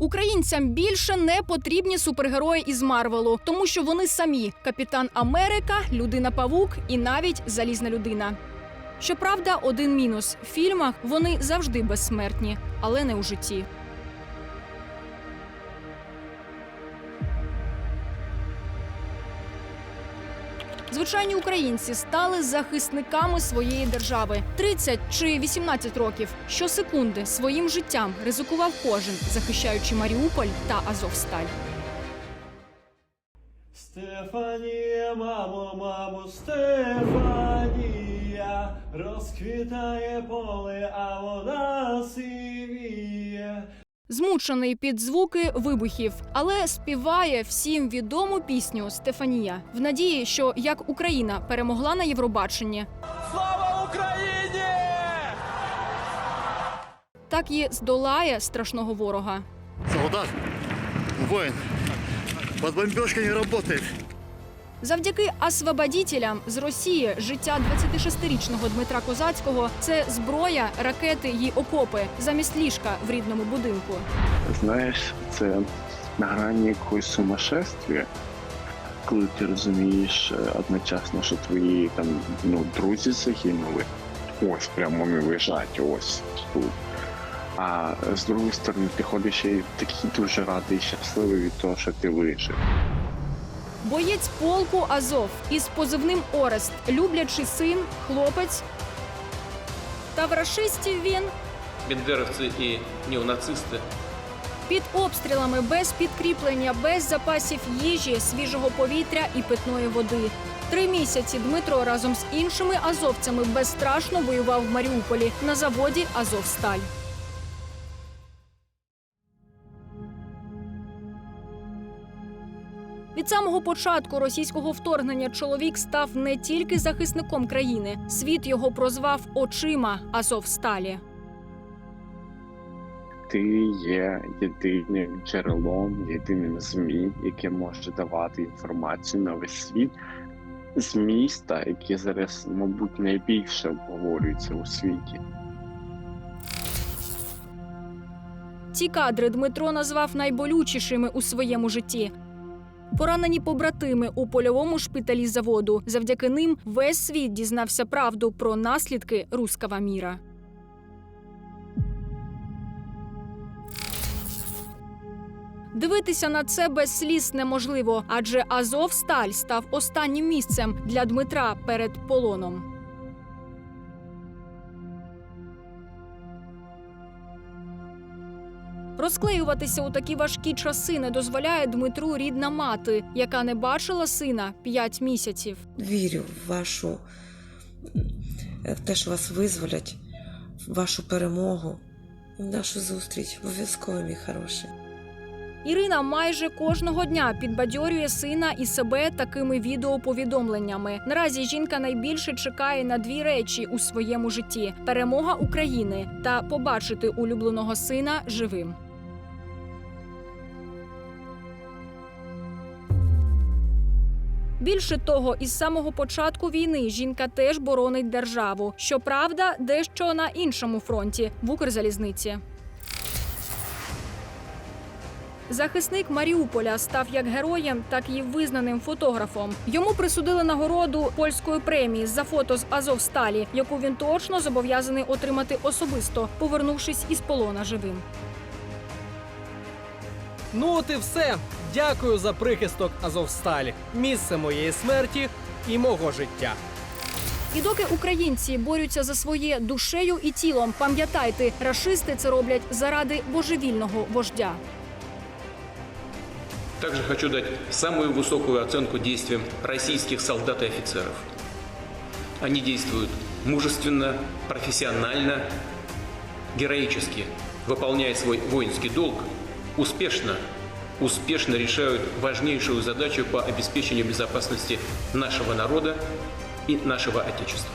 Українцям більше не потрібні супергерої із Марвелу, тому що вони самі капітан Америка, людина Павук і навіть залізна людина. Щоправда, один мінус в фільмах вони завжди безсмертні, але не у житті. Звичайні українці стали захисниками своєї держави. 30 чи 18 років щосекунди своїм життям ризикував кожен, захищаючи Маріуполь та Азовсталь. Стефанія, мамо, мамо, Стефанія, розквітає поле, а вода сивіє. Змучений під звуки вибухів, але співає всім відому пісню Стефанія в надії, що як Україна перемогла на Євробаченні, Слава Україні! так і здолає страшного ворога. Солдат, воин, под бомбежкой не работает. Завдяки освободітелям з Росії життя 26-річного Дмитра Козацького це зброя, ракети й окопи замість ліжка в рідному будинку. Знаєш, це на грані якогось сумасшествия, коли ти розумієш е, одночасно, що твої там ну, друзі загинули. Ось прямо вони лежать, ось тут. А з другої сторони, ти ходиш і такий дуже радий щасливий від того, що ти вижив. Боєць полку Азов із позивним Орест, люблячий син, хлопець. Та в рашистів він бендеровцы и неонацисты під обстрілами без підкріплення, без запасів їжі, свіжого повітря і питної води. Три місяці Дмитро разом з іншими азовцями безстрашно воював в Маріуполі на заводі Азовсталь. Від самого початку російського вторгнення чоловік став не тільки захисником країни, світ його прозвав очима Азовсталі. Ти є єдиним джерелом, єдиним ЗМІ, яке може давати інформацію на весь світ з міста, яке зараз, мабуть, найбільше обговорюється у світі. Ці кадри Дмитро назвав найболючішими у своєму житті. Поранені побратими у польовому шпиталі заводу. Завдяки ним весь світ дізнався правду про наслідки рускава міра. Дивитися на це без сліз неможливо, адже Азовсталь став останнім місцем для Дмитра перед полоном. Розклеюватися у такі важкі часи не дозволяє Дмитру рідна мати, яка не бачила сина п'ять місяців. Вірю в вашу в те, що вас визволять, в вашу перемогу, в нашу зустріч. Обов'язково, мій хороший. Ірина майже кожного дня підбадьорює сина і себе такими відеоповідомленнями. Наразі жінка найбільше чекає на дві речі у своєму житті: перемога України та побачити улюбленого сина живим. Більше того, із самого початку війни жінка теж боронить державу. Щоправда, дещо на іншому фронті в Укрзалізниці. Захисник Маріуполя став як героєм, так і визнаним фотографом. Йому присудили нагороду польської премії за фото з Азовсталі, яку він точно зобов'язаний отримати особисто, повернувшись із полона живим. Ну от і все. Дякую за прихисток Азовсталі, місце моєї смерті і мого життя. І доки українці борються за своє душею і тілом, пам'ятайте, рашисти це роблять заради божевільного вождя. Также хочу дать самую высокую оценку действиям российских солдат и офицеров. Они действуют мужественно, профессионально, героически, выполняя свой воинский долг, успешно, успешно решают важнейшую задачу по обеспечению безопасности нашего народа и нашего Отечества.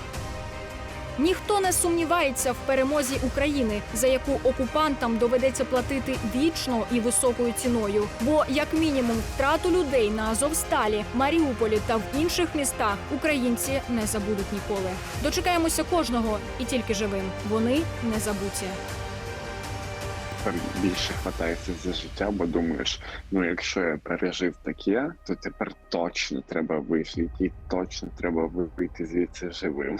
Ніхто не сумнівається в перемозі України, за яку окупантам доведеться платити вічно і високою ціною. Бо, як мінімум, втрату людей на Азовсталі, Маріуполі та в інших містах українці не забудуть ніколи. Дочекаємося кожного і тільки живим. Вони не забуті. Тепер більше хватаєшся за життя, бо думаєш, ну якщо я пережив таке, то тепер точно треба вижити, і точно треба вийти звідси живим.